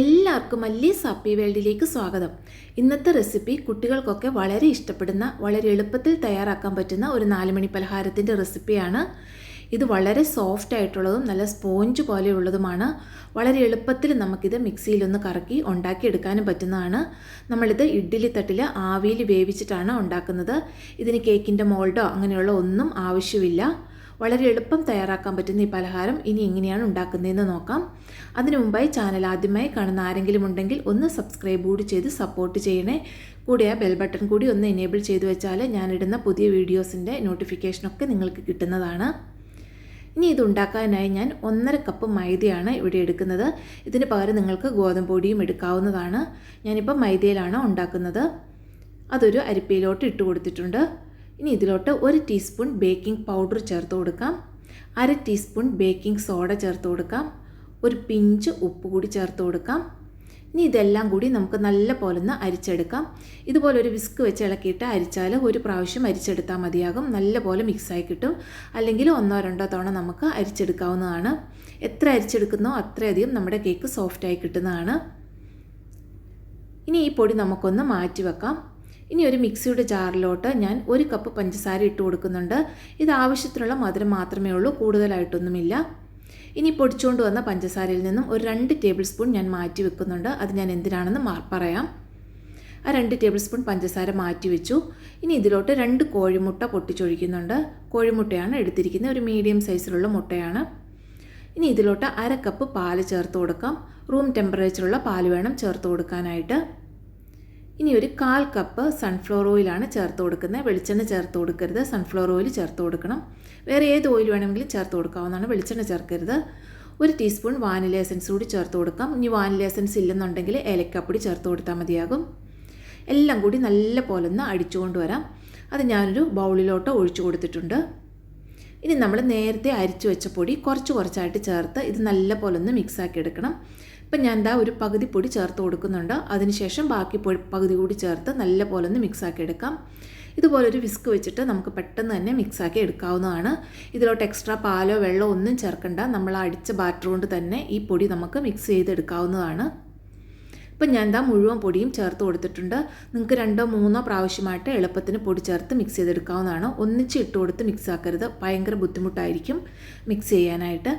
എല്ലാവർക്കും മല്ലീസ് ഹാപ്പി വേൾഡിലേക്ക് സ്വാഗതം. ഇന്നത്തെ റെസിപ്പി കുട്ടികൾക്കൊക്കെ വളരെ ഇഷ്ടപ്പെടുന്ന വളരെ എളുപ്പത്തിൽ തയ്യാറാക്കാൻ പറ്റുന്ന ഒരു നാലുമണി പലഹാരത്തിന്റെ റെസിപ്പിയാണ്. ഇത് വളരെ സോഫ്റ്റ് ആയിട്ടുള്ളതും നല്ല സ്പോഞ്ച് പോലെയുള്ളതുമാണ്. വളരെ എളുപ്പത്തിൽ നമുക്കിത് മിക്സിയിലൊന്ന് കറക്കി ഉണ്ടാക്കിയെടുക്കാനും പറ്റുന്നതാണ്. നമ്മളിത് ഇഡ്ഡലി തട്ടിൽ ആവിയിൽ വേവിച്ചിട്ടാണ് ഉണ്ടാക്കുന്നത്. ഇതിന് കേക്കിന്റെ മോൾഡോ അങ്ങനെയുള്ള ഒന്നും ആവശ്യമില്ല. വളരെ എളുപ്പം തയ്യാറാക്കാൻ പറ്റുന്ന ഈ പലഹാരം ഇനി എങ്ങനെയാണ് ഉണ്ടാക്കുന്നതെന്ന് നോക്കാം. അതിനു മുമ്പായി ചാനൽ ആദ്യമായി കാണുന്ന ആരെങ്കിലും ഉണ്ടെങ്കിൽ ഒന്ന് സബ്സ്ക്രൈബ് കൂടി ചെയ്ത് സപ്പോർട്ട് ചെയ്യണേ. കൂടെ ആ ബെൽ ബട്ടൺ കൂടി ഒന്ന് എനേബിൾ ചെയ്തു വെച്ചാൽ ഞാനിടുന്ന പുതിയ വീഡിയോസിന്റെ നോട്ടിഫിക്കേഷനൊക്കെ നിങ്ങൾക്ക് കിട്ടുന്നതാണ്. ഇനി ഇത് ഉണ്ടാക്കാനായി ഞാൻ ഒന്നര കപ്പ് മൈദയാണ് ഇവിടെ എടുക്കുന്നത്. ഇതിന് പകരം നിങ്ങൾക്ക് ഗോതമ്പ് പൊടിയും എടുക്കാവുന്നതാണ്. ഞാനിപ്പോൾ മൈദയിലാണ് ഉണ്ടാക്കുന്നത്. അതൊരു അരിപ്പയിലോട്ട് ഇട്ട് കൊടുത്തിട്ടുണ്ട്. ഇനി ഇതിലോട്ട് ഒരു ടീസ്പൂൺ ബേക്കിംഗ് പൗഡർ ചേർത്ത് കൊടുക്കാം. അര ടീസ്പൂൺ ബേക്കിംഗ് സോഡ ചേർത്ത് കൊടുക്കാം. ഒരു പിഞ്ച് ഉപ്പ് കൂടി ചേർത്ത് കൊടുക്കാം. ഇനി ഇതെല്ലാം കൂടി നമുക്ക് നല്ല പോലെ ഒന്ന് അരിച്ചെടുക്കാം. ഇതുപോലെ ഒരു വിസ്ക് വെച്ച് ഇളക്കിയിട്ട് അരിച്ചാൽ ഒരു പ്രാവശ്യം അരിച്ചെടുത്താൽ മതിയാകും. നല്ല പോലെ മിക്സായി കിട്ടും. അല്ലെങ്കിൽ ഒന്നോ രണ്ടോ തവണ നമുക്ക് അരിച്ചെടുക്കാവുന്നതാണ്. എത്ര അരിച്ചെടുക്കുന്നോ അത്രയധികം നമ്മുടെ കേക്ക് സോഫ്റ്റായി കിട്ടുന്നതാണ്. ഇനി ഈ പൊടി നമുക്കൊന്ന് മാറ്റി വെക്കാം ഇനി ഒരു മിക്സിയുടെ ജാറിലോട്ട് ഞാൻ ഒരു കപ്പ് പഞ്ചസാര ഇട്ട് കൊടുക്കുന്നുണ്ട്. ഇത് ആവശ്യത്തിനുള്ള മധുരം മാത്രമേ ഉള്ളൂ കൂടുതലായിട്ടൊന്നുമില്ല. ഇനി പൊടിച്ചുകൊണ്ട് വന്ന പഞ്ചസാരയിൽ നിന്നും ഒരു രണ്ട് ടേബിൾ സ്പൂൺ ഞാൻ മാറ്റി വെക്കുന്നുണ്ട്. അത് ഞാൻ എന്തിനാണെന്ന് പറയാം. ആ രണ്ട് ടേബിൾ സ്പൂൺ പഞ്ചസാര മാറ്റി വെച്ചു. ഇനി ഇതിലോട്ട് രണ്ട് കോഴിമുട്ട പൊട്ടിച്ചൊഴിക്കുന്നുണ്ട്. കോഴിമുട്ടയാണ് എടുത്തിരിക്കുന്നത്. ഒരു മീഡിയം സൈസിലുള്ള മുട്ടയാണ്. ഇനി ഇതിലോട്ട് അര കപ്പ് പാൽ ചേർത്ത് കൊടുക്കാം. റൂം ടെമ്പറേച്ചറുള്ള പാൽ വേണം ചേർത്ത് കൊടുക്കാനായിട്ട്. ഇനി ഒരു കാൽ കപ്പ് സൺഫ്ലവർ ഓയിലാണ് ചേർത്ത് കൊടുക്കുന്നത്. വെളിച്ചെണ്ണ ചേർത്ത് കൊടുക്കരുത്. സൺഫ്ലവർ ഓയിൽ ചേർത്ത് കൊടുക്കണം. വേറെ ഏത് ഓയിൽ വേണമെങ്കിലും ചേർത്ത് കൊടുക്കാവുന്നതാണ്. വെളിച്ചെണ്ണ ചേർക്കരുത്. ഒരു ടീസ്പൂൺ വാനില എസൻസ് കൂടി ചേർത്ത് കൊടുക്കാം. ഇനി വാനില എസൻസ് ഇല്ലെന്നുണ്ടെങ്കിൽ ഏലക്കപ്പൊടി ചേർത്ത് കൊടുത്താൽ മതിയാകും. എല്ലാം കൂടി നല്ല പോലെ ഒന്ന് അടിച്ചുകൊണ്ട് വരാം. അത് ഞാനൊരു ബൗളിലോട്ട് ഒഴിച്ചു കൊടുത്തിട്ടുണ്ട്. ഇനി നമ്മൾ നേരത്തെ അരിച്ചു വെച്ച പൊടി കുറച്ച് കുറച്ചായിട്ട് ചേർത്ത് ഇത് നല്ല പോലെ ഒന്ന് മിക്സാക്കി എടുക്കണം. ഇപ്പം ഞാൻ എന്താ ഒരു പകുതി പൊടി ചേർത്ത് കൊടുക്കുന്നുണ്ട്. അതിനുശേഷം ബാക്കി പൊടി പകുതി കൂടി ചേർത്ത് നല്ല പോലെ ഒന്ന് മിക്സാക്കി എടുക്കാം. ഇതുപോലെ ഒരു വിസ്ക് വെച്ചിട്ട് നമുക്ക് പെട്ടെന്ന് തന്നെ മിക്സാക്കി എടുക്കാവുന്നതാണ്. ഇതിലോട്ട് എക്സ്ട്രാ പാലോ വെള്ളമോ ഒന്നും ചേർക്കണ്ട. നമ്മൾ അടിച്ച ബാറ്റർ കൊണ്ട് തന്നെ ഈ പൊടി നമുക്ക് മിക്സ് ചെയ്തെടുക്കാവുന്നതാണ്. ഇപ്പം ഞാൻ എന്താ മുഴുവൻ പൊടിയും ചേർത്ത് കൊടുത്തിട്ടുണ്ട്. നിങ്ങൾക്ക് രണ്ടോ മൂന്നോ പ്രാവശ്യമായിട്ട് എളുപ്പത്തിന് പൊടി ചേർത്ത് മിക്സ് ചെയ്തെടുക്കാവുന്നതാണ്. ഒന്നിച്ച് ഇട്ട് കൊടുത്ത് മിക്സ് ആക്കരുത്. ഭയങ്കര ബുദ്ധിമുട്ടായിരിക്കും മിക്സ് ചെയ്യാനായിട്ട്.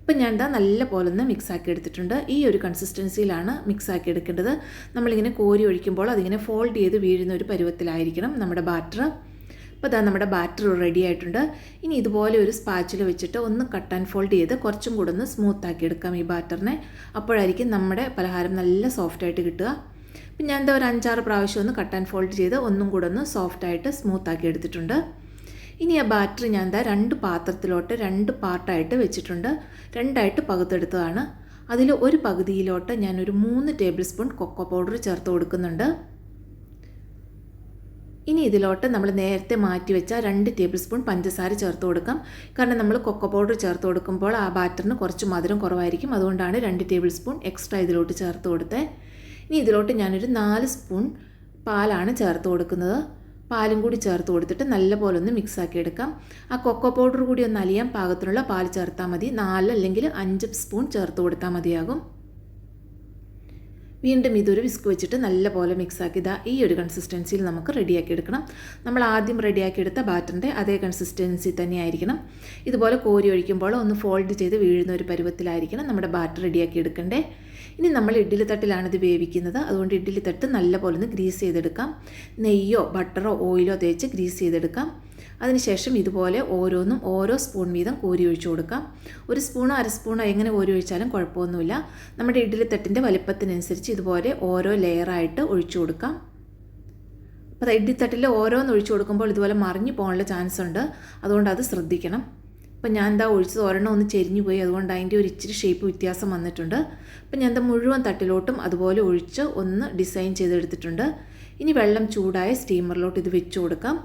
ഇപ്പം ഞാൻ എന്താ നല്ല പോലെ ഒന്ന് മിക്സ് ആക്കി എടുത്തിട്ടുണ്ട്. ഈ ഒരു കൺസിസ്റ്റൻസിയിലാണ് മിക്സ് ആക്കി എടുക്കേണ്ടത്. നമ്മളിങ്ങനെ കോരി ഒഴിക്കുമ്പോൾ അതിങ്ങനെ ഫോൾഡ് ചെയ്ത് വീഴുന്ന ഒരു പരുവത്തിലായിരിക്കണം നമ്മുടെ ബാറ്റർ അപ്പോൾ അതാ നമ്മുടെ ബാറ്റർ റെഡി ആയിട്ടുണ്ട്. ഇനി ഇതുപോലെ ഒരു സ്പാച്ചിൽ വെച്ചിട്ട് ഒന്ന് കട്ട് ആൻഡ് ഫോൾഡ് ചെയ്ത് കുറച്ചും കൂടെ ഒന്ന് സ്മൂത്ത് ആക്കി എടുക്കാം ഈ ബാറ്ററിനെ. അപ്പോഴായിരിക്കും നമ്മുടെ പലഹാരം നല്ല സോഫ്റ്റ് ആയിട്ട് കിട്ടുക. അപ്പം ഞാൻ എന്താ ഒരു അഞ്ചാറ് പ്രാവശ്യം ഒന്ന് കട്ട് ആൻഡ് ഫോൾഡ് ചെയ്ത് ഒന്നും കൂടെ ഒന്ന് സോഫ്റ്റ് ആയിട്ട് സ്മൂത്ത് ആക്കി എടുത്തിട്ടുണ്ട്. ഇനി ആ ബാറ്ററി ഞാൻ എന്താ രണ്ട് പാത്രത്തിലോട്ട് രണ്ട് പാർട്ടായിട്ട് വെച്ചിട്ടുണ്ട്. രണ്ടായിട്ട് പകുത്തെടുത്തതാണ്. അതിൽ ഒരു പകുതിയിലോട്ട് ഞാനൊരു മൂന്ന് ടേബിൾ സ്പൂൺ കൊക്കോ പൗഡർ ചേർത്ത് കൊടുക്കുന്നുണ്ട്. ഇനി ഇതിലോട്ട് നമ്മൾ നേരത്തെ മാറ്റി വെച്ച രണ്ട് ടേബിൾ സ്പൂൺ പഞ്ചസാര ചേർത്ത് കൊടുക്കാം. കാരണം നമ്മൾ കൊക്കോ പൗഡർ ചേർത്ത് കൊടുക്കുമ്പോൾ ആ ബാറ്ററിന് കുറച്ച് മധുരം കുറവായിരിക്കും. അതുകൊണ്ടാണ് രണ്ട് ടേബിൾ സ്പൂൺ എക്സ്ട്രാ ഇതിലോട്ട് ചേർത്ത് കൊടുത്തത് ഇനി ഇതിലോട്ട് ഞാനൊരു നാല് സ്പൂൺ പാലാണ് ചേർത്ത് കൊടുക്കുന്നത്. പാലും കൂടി ചേർത്ത് കൊടുത്തിട്ട് നല്ലപോലെ ഒന്ന് മിക്സാക്കി എടുക്കാം. ആ കൊക്കോ പൗഡർ കൂടി ഒന്ന് അലിയാൻ പാകത്തിനുള്ള പാൽ ചേർത്താൽ മതി. നാല് അല്ലെങ്കിൽ അഞ്ച് സ്പൂൺ ചേർത്ത് കൊടുത്താൽ മതിയാകും. വീണ്ടും ഇതൊരു വിസ്ക് വെച്ചിട്ട് നല്ലപോലെ മിക്സാക്കി ഇതാ ഈ ഒരു കൺസിസ്റ്റൻസിയിൽ നമുക്ക് റെഡിയാക്കി എടുക്കണം. നമ്മൾ ആദ്യം റെഡിയാക്കി എടുത്ത ബാറ്ററിന്റെ അതേ കൺസിസ്റ്റൻസി തന്നെ ആയിരിക്കണം. ഇതുപോലെ കോരി ഒഴിക്കുമ്പോൾ ഒന്ന് ഫോൾഡ് ചെയ്ത് വീഴുന്ന ഒരു പരുവത്തിലായിരിക്കണം നമ്മുടെ ബാറ്റർ റെഡിയാക്കി എടുക്കണ്ടേ. ഇനി നമ്മൾ ഇഡ്ഡലി തട്ടിലാണ് ഇത് വേവിക്കുന്നത്. അതുകൊണ്ട് ഇഡ്ഡലി തട്ട് നല്ലപോലെ ഒന്ന് ഗ്രീസ് ചെയ്തെടുക്കാം. നെയ്യോ ബട്ടറോ ഓയിലോ തേച്ച് ഗ്രീസ് ചെയ്തെടുക്കാം. അതിനുശേഷം ഇതുപോലെ ഓരോന്നും ഓരോ സ്പൂൺ വീതം കോരി ഒഴിച്ചു കൊടുക്കാം. ഒരു സ്പൂണോ അര സ്പൂണോ എങ്ങനെ കോരി ഒഴിച്ചാലും കുഴപ്പമൊന്നുമില്ല. നമ്മുടെ ഇഡ്ഡലി തട്ടിന്റെ വലിപ്പത്തിനനുസരിച്ച് ഇതുപോലെ ഓരോ ലെയറായിട്ട് ഒഴിച്ചു കൊടുക്കാം. അപ്പോൾ ഇഡ്ഡിത്തട്ടിൽ ഓരോന്ന് ഒഴിച്ചു കൊടുക്കുമ്പോൾ ഇതുപോലെ മറിഞ്ഞു പോകാനുള്ള ചാൻസ് ഉണ്ട്. അതുകൊണ്ട് അത് ശ്രദ്ധിക്കണം. അപ്പം ഞാൻ എന്താ ഒഴിച്ചത് ഒരെണ്ണം ഒന്ന് ചെരിഞ്ഞു പോയി. അതുകൊണ്ട് അതിന്റെ ഒരു ഇച്ചിരി ഷേപ്പ് വ്യത്യാസം വന്നിട്ടുണ്ട്. അപ്പം ഞാൻ എന്താ മുഴുവൻ തട്ടിലോട്ടും അതുപോലെ ഒഴിച്ച് ഒന്ന് ഡിസൈൻ ചെയ്തെടുത്തിട്ടുണ്ട്. ഇനി വെള്ളം ചൂടായ സ്റ്റീമറിലോട്ട് ഇത് വെച്ച് കൊടുക്കാം.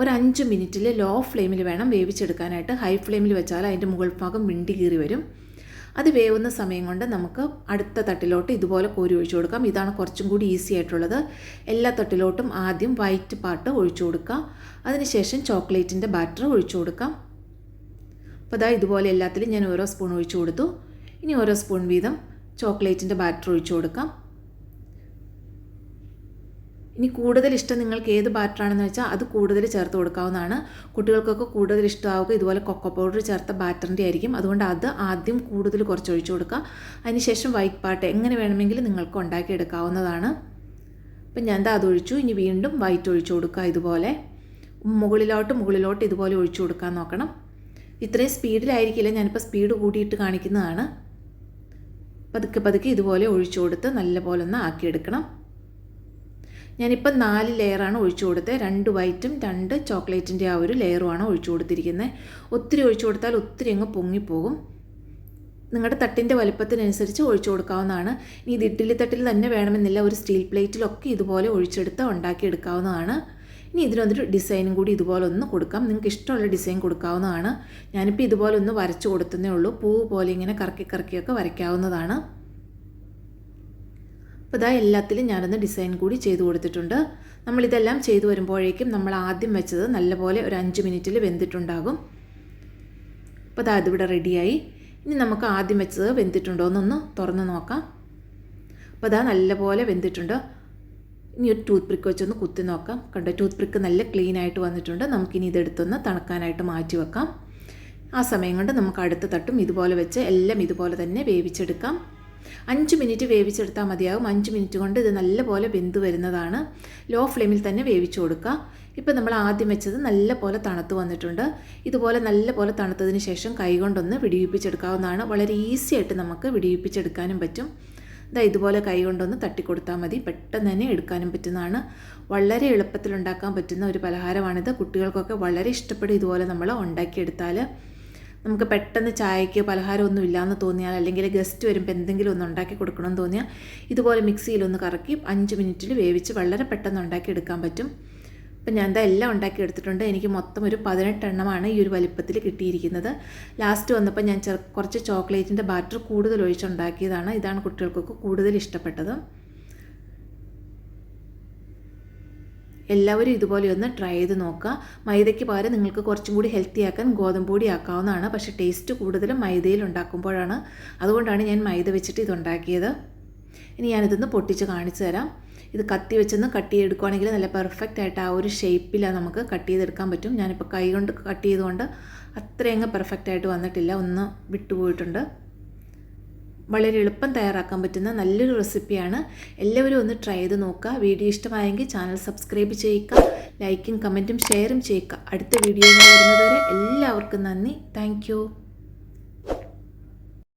ഒരു അഞ്ച് മിനിറ്റിൽ ലോ ഫ്ലെയിമിൽ വേണം വേവിച്ചെടുക്കാനായിട്ട്. ഹൈ ഫ്ലെയിമിൽ വെച്ചാൽ അതിന്റെ മുകൾ ഭാഗം വിണ്ടി കീറി വരും. അത് വേവുന്ന സമയം കൊണ്ട് നമുക്ക് അടുത്ത തട്ടിലോട്ട് ഇതുപോലെ കോരി ഒഴിച്ചു കൊടുക്കാം. ഇതാണ് കുറച്ചും കൂടി ഈസി ആയിട്ടുള്ളത്. എല്ലാ തട്ടിലോട്ടും ആദ്യം വൈറ്റ് പാട്ട് ഒഴിച്ചു കൊടുക്കാം. അതിനുശേഷം ചോക്ലേറ്റിന്റെ ബാറ്റർ ഒഴിച്ചു കൊടുക്കാം. അപ്പോൾ അതാ ഇതുപോലെ എല്ലാത്തിലും ഞാൻ ഓരോ സ്പൂൺ ഒഴിച്ചു കൊടുത്തു. ഇനി ഓരോ സ്പൂൺ വീതം ചോക്ലേറ്റിന്റെ ബാറ്റർ ഒഴിച്ചു കൊടുക്കാം. ഇനി കൂടുതൽ ഇഷ്ടം നിങ്ങൾക്ക് ഏത് ബാറ്ററാണെന്ന് വെച്ചാൽ അത് കൂടുതൽ ചേർത്ത് കൊടുക്കാവുന്നതാണ്. കുട്ടികൾക്കൊക്കെ കൂടുതൽ ഇഷ്ടമാവുക ഇതുപോലെ കൊക്കോ പൗഡർ ചേർത്ത ബാറ്ററിന്റെ ആയിരിക്കും. അതുകൊണ്ട് അത് ആദ്യം കൂടുതൽ കുറച്ച് ഒഴിച്ചു കൊടുക്കുക. അതിനുശേഷം വൈറ്റ് പാട്ട് എങ്ങനെ വേണമെങ്കിലും നിങ്ങൾക്ക് ഉണ്ടാക്കിയെടുക്കാവുന്നതാണ്. അപ്പം ഞാൻ അത് ഒഴിച്ചു. ഇനി വീണ്ടും വൈറ്റ് ഒഴിച്ചു കൊടുക്കുക ഇതുപോലെ. മുകളിലോട്ട് മുകളിലോട്ട് ഇതുപോലെ ഒഴിച്ചു കൊടുക്കാൻ നോക്കണം. ഇത്രയും സ്പീഡിലായിരിക്കില്ല ഞാനിപ്പോൾ സ്പീഡ് കൂട്ടിയിട്ട് കാണിക്കുന്നതാണ്. പതുക്കെ പതുക്കെ ഇതുപോലെ ഒഴിച്ചു കൊടുത്ത് നല്ലപോലെ ഒന്ന് ആക്കിയെടുക്കണം. ഞാനിപ്പം നാല് ലെയറാണ് ഒഴിച്ചു കൊടുത്തത് രണ്ട് വൈറ്റും രണ്ട് ചോക്ലേറ്റിന്റെ ആ ഒരു ലെയറുമാണ് ഒഴിച്ചു കൊടുത്തിരിക്കുന്നത്. ഒത്തിരി ഒഴിച്ചു കൊടുത്താൽ ഒത്തിരി അങ്ങ് പൊങ്ങിപ്പോകും. നിങ്ങളുടെ തട്ടിന്റെ വലുപ്പത്തിനനുസരിച്ച് ഒഴിച്ചു കൊടുക്കാവുന്നതാണ്. ഇനി ഇത് ഇഡ്ഡലി തട്ടിൽ തന്നെ വേണമെന്നില്ല. ഒരു സ്റ്റീൽ പ്ലേറ്റിലൊക്കെ ഇതുപോലെ ഒഴിച്ചെടുത്ത് ഉണ്ടാക്കിയെടുക്കാവുന്നതാണ്. ഇനി ഇതിനൊന്നൊരു ഡിസൈനും കൂടി ഇതുപോലെ ഒന്ന് കൊടുക്കാം. നിങ്ങൾക്ക് ഇഷ്ടമുള്ള ഡിസൈൻ കൊടുക്കാവുന്നതാണ്. ഞാനിപ്പോൾ ഇതുപോലെ ഒന്ന് വരച്ചു കൊടുത്തതേ ഉള്ളൂ. പൂ പോലെ ഇങ്ങനെ കറക്കി കറക്കിയൊക്കെ വരയ്ക്കാവുന്നതാണ്. അപ്പോൾ ഇതാ എല്ലാത്തിലും ഞാനൊന്ന് ഡിസൈൻ കൂടി ചെയ്തു കൊടുത്തിട്ടുണ്ട്. നമ്മളിതെല്ലാം ചെയ്തു വരുമ്പോഴേക്കും നമ്മൾ ആദ്യം വെച്ചത് നല്ലപോലെ ഒരു അഞ്ച് മിനിറ്റിൽ വെന്തിട്ടുണ്ടാകും. അപ്പോൾ അതാ അതിവിടെ റെഡിയായി. ഇനി നമുക്ക് ആദ്യം വെച്ചത് വെന്തിട്ടുണ്ടോ എന്നൊന്ന് തുറന്ന് നോക്കാം. അപ്പോൾ അതാ നല്ലപോലെ വെന്തിട്ടുണ്ട്. ഇനി ഒരു ടൂത്ത് പ്രിക്ക് വെച്ചൊന്ന് കുത്തി നോക്കാം. കണ്ടോ ടൂത്ത് പ്രിക്ക് നല്ല ക്ലീൻ ആയിട്ട് വന്നിട്ടുണ്ട്. നമുക്കിനി ഇതെടുത്തൊന്ന് തണുക്കാനായിട്ട് മാറ്റി വെക്കാം. ആ സമയം കൊണ്ട് നമുക്ക് അടുത്ത തട്ടും ഇതുപോലെ വെച്ച് എല്ലാം ഇതുപോലെ തന്നെ വേവിച്ചെടുക്കാം. അഞ്ച് മിനിറ്റ് വേവിച്ചെടുത്താൽ മതിയാകും അഞ്ച് മിനിറ്റ് കൊണ്ട് ഇത് നല്ലപോലെ വെന്ത് വരുന്നതാണ്. ലോ ഫ്ലെയിമിൽ തന്നെ വേവിച്ചു കൊടുക്കുക. ഇപ്പോൾ നമ്മൾ ആദ്യം വെച്ചത് നല്ല പോലെ തണുത്ത് വന്നിട്ടുണ്ട്. ഇതുപോലെ നല്ല പോലെ തണുത്തതിന് ശേഷം കൈകൊണ്ടൊന്ന് വിടിയിപ്പിച്ചെടുക്കാവുന്നതാണ്. വളരെ ഈസി ആയിട്ട് നമുക്ക് വിടിയിപ്പിച്ചെടുക്കാനും പറ്റും. ഇതാ ഇതുപോലെ കൈ കൊണ്ടൊന്ന് തട്ടിക്കൊടുത്താൽ മതി. പെട്ടെന്ന് തന്നെ എടുക്കാനും പറ്റുന്നതാണ്. വളരെ എളുപ്പത്തിൽ ഉണ്ടാക്കാൻ പറ്റുന്ന ഒരു പലഹാരമാണിത്. കുട്ടികൾക്കൊക്കെ വളരെ ഇഷ്ടപ്പെടും ഇതുപോലെ നമ്മൾ ഉണ്ടാക്കിയെടുത്താൽ. നമുക്ക് പെട്ടെന്ന് ചായയ്ക്ക് പലഹാരമൊന്നും ഇല്ലയെന്ന് തോന്നിയാൽ അല്ലെങ്കിൽ ഗസ്റ്റ് വരുമ്പോൾ എന്തെങ്കിലും ഒന്ന് ഉണ്ടാക്കി കൊടുക്കണമെന്ന് തോന്നിയാൽ ഇതുപോലെ മിക്സിയിലൊന്ന് കറക്കി അഞ്ച് മിനിറ്റിൽ വേവിച്ച് വളരെ പെട്ടെന്ന് ഉണ്ടാക്കി എടുക്കാൻ പറ്റും. അപ്പം ഞാൻ എന്താ എല്ലാം ഉണ്ടാക്കി എടുത്തിട്ടുണ്ട്. എനിക്ക് മൊത്തം ഒരു പതിനെട്ടെണ്ണമാണ് ഈ ഒരു വലിപ്പത്തിൽ കിട്ടിയിരിക്കുന്നത്. ലാസ്റ്റ് വന്നപ്പോൾ ഞാൻ കുറച്ച് ചോക്ലേറ്റിന്റെ ബാറ്റർ കൂടുതൽ ഒഴിച്ചുണ്ടാക്കിയതാണ് ഇതാണ് കുട്ടികൾക്കൊക്കെ കൂടുതൽ ഇഷ്ടപ്പെട്ടത്. എല്ലാവരും ഇതുപോലെ ഒന്ന് ട്രൈ ചെയ്ത് നോക്കുക. മൈദയ്ക്ക് പകരം നിങ്ങൾക്ക് കുറച്ചും കൂടി ഹെൽത്തി ആക്കാൻ ഗോതമ്പ് പൊടി ആക്കാവുന്നതാണ്. പക്ഷേ ടേസ്റ്റ് കൂടുതലും മൈദയിൽ ഉണ്ടാക്കുമ്പോഴാണ്. അതുകൊണ്ടാണ് ഞാൻ മൈദ വെച്ചിട്ട് ഇതുണ്ടാക്കിയത് ഇനി ഞാനിതൊന്ന് പൊട്ടിച്ച് കാണിച്ചു തരാം. ഇത് കത്തി വെച്ചൊന്ന് കട്ട് ചെയ്തെടുക്കുകയാണെങ്കിൽ നല്ല പെർഫെക്റ്റ് ആയിട്ട് ആ ഒരു ഷേപ്പിലാണ് നമുക്ക് കട്ട് ചെയ്തെടുക്കാൻ പറ്റും. ഞാനിപ്പോൾ കൈ കൊണ്ട് കട്ട് ചെയ്തുകൊണ്ട് അത്രയങ്ങ് പെർഫെക്റ്റ് ആയിട്ട് വന്നിട്ടില്ല. ഒന്ന് വിട്ടുപോയിട്ടുണ്ട്. വളരെ എളുപ്പം തയ്യാറാക്കാൻ പറ്റുന്ന നല്ലൊരു റെസിപ്പിയാണ്. എല്ലാവരും ഒന്ന് ട്രൈ ചെയ്ത് നോക്കുക. വീഡിയോ ഇഷ്ടമായെങ്കിൽ ചാനൽ സബ്സ്ക്രൈബ് ചെയ്യുക. ലൈക്കും കമന്റും ഷെയറും ചെയ്യുക. അടുത്ത വീഡിയോയിൽ വരുന്നതുവരെ എല്ലാവർക്കും നന്ദി. താങ്ക്